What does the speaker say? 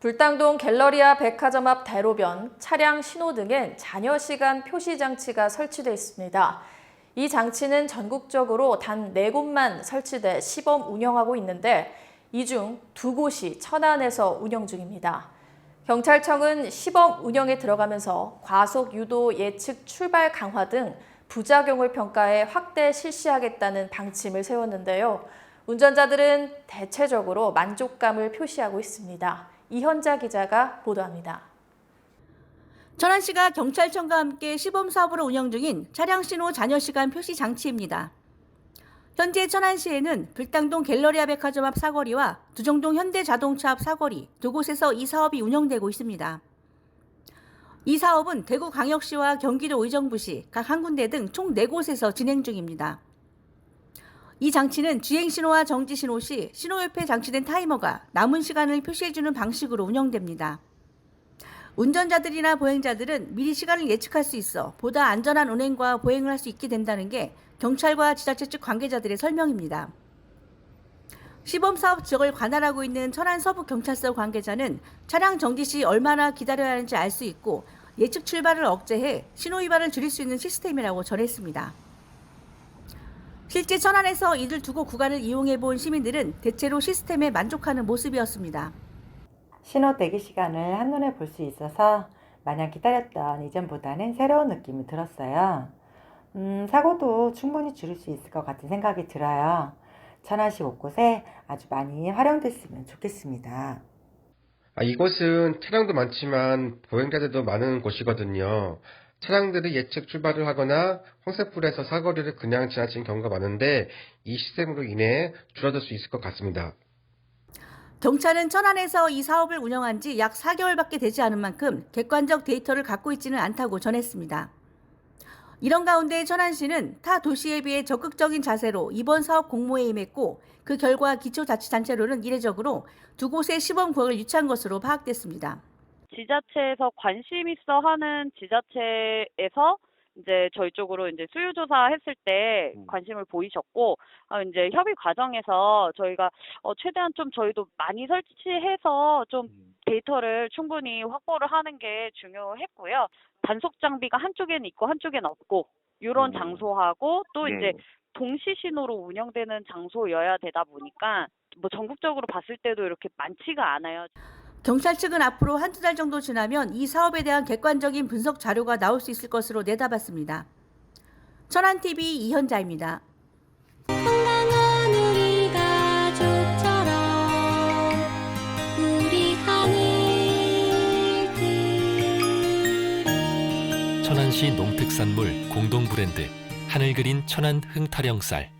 불당동 갤러리아 백화점 앞 대로변, 차량 신호 등엔 자녀 시간 표시 장치가 설치돼 있습니다. 이 장치는 전국적으로 단 네곳만 설치돼 시범 운영하고 있는데 이 중 두 곳이 천안에서 운영 중입니다. 경찰청은 시범 운영에 들어가면서 과속 유도 예측 출발 강화 등 부작용을 평가해 확대 실시하겠다는 방침을 세웠는데요. 운전자들은 대체적으로 만족감을 표시하고 있습니다. 이현자 기자가 보도합니다. 천안시가 경찰청과 함께 시범 사업으로 운영 중인 차량 신호 잔여 시간 표시 장치입니다. 현재 천안시에는 불당동 갤러리아 백화점 앞 사거리와 두정동 현대자동차 앞 사거리 두 곳에서 이 사업이 운영되고 있습니다. 이 사업은 대구광역시와 경기도 의정부시 각 한 군데 등총 네곳에서 진행 중입니다. 이 장치는 주행 신호와 정지 신호 시 신호 옆에 장치된 타이머가 남은 시간을 표시해주는 방식으로 운영됩니다. 운전자들이나 보행자들은 미리 시간을 예측할 수 있어 보다 안전한 운행과 보행을 할 수 있게 된다는 게 경찰과 지자체 측 관계자들의 설명입니다. 시범 사업 지역을 관할하고 있는 천안 서부 경찰서 관계자는 차량 정지 시 얼마나 기다려야 하는지 알 수 있고 예측 출발을 억제해 신호 위반을 줄일 수 있는 시스템이라고 전했습니다. 실제 천안에서 이들 두고 구간을 이용해 본 시민들은 대체로 시스템에 만족하는 모습이었습니다. 신호 대기 시간을 한눈에 볼 수 있어서 마냥 기다렸던 이전보다는 새로운 느낌이 들었어요. 음, 사고도 충분히 줄일 수 있을 것 같은 생각이 들어요. 천안시 곳곳에 아주 많이 활용됐으면 좋겠습니다. 아, 이곳은 차량도 많지만 보행자들도 많은 곳이거든요. 차량들이 예측 출발을 하거나 황색불에서 사거리를 그냥 지나치는 경우가 많은데 이 시스템으로 인해 줄어들 수 있을 것 같습니다. 경찰은 천안에서 이 사업을 운영한 지 약 4개월밖에 되지 않은 만큼 객관적 데이터를 갖고 있지는 않다고 전했습니다. 이런 가운데 천안시는 타 도시에 비해 적극적인 자세로 이번 사업 공모에 임했고 그 결과 기초자치단체로는 이례적으로 두 곳의 시범 구역을 유치한 것으로 파악됐습니다. 지자체에서 관심 있어 하는 지자체에서 이제 저희 쪽으로 이제 수요 조사했을 때 관심을 보이셨고 어, 이제 협의 과정에서 저희가 어, 최대한 좀 저희도 많이 설치해서 좀 데이터를 충분히 확보를 하는 게 중요했고요. 단속 장비가 한쪽에는 있고 한쪽에는 없고 이런 음. 장소하고 또 네. 이제 동시 신호로 운영되는 장소여야 되다 보니까 뭐 전국적으로 봤을 때도 이렇게 많지가 않아요. 경찰 측은 앞으로 한두 달 정도 지나면 이 사업에 대한 객관적인 분석 자료가 나올 수 있을 것으로 내다봤습니다. 천안TV 이현자입니다. 천안시 농특산물 공동 브랜드 하늘 그린 천안 흥타령 쌀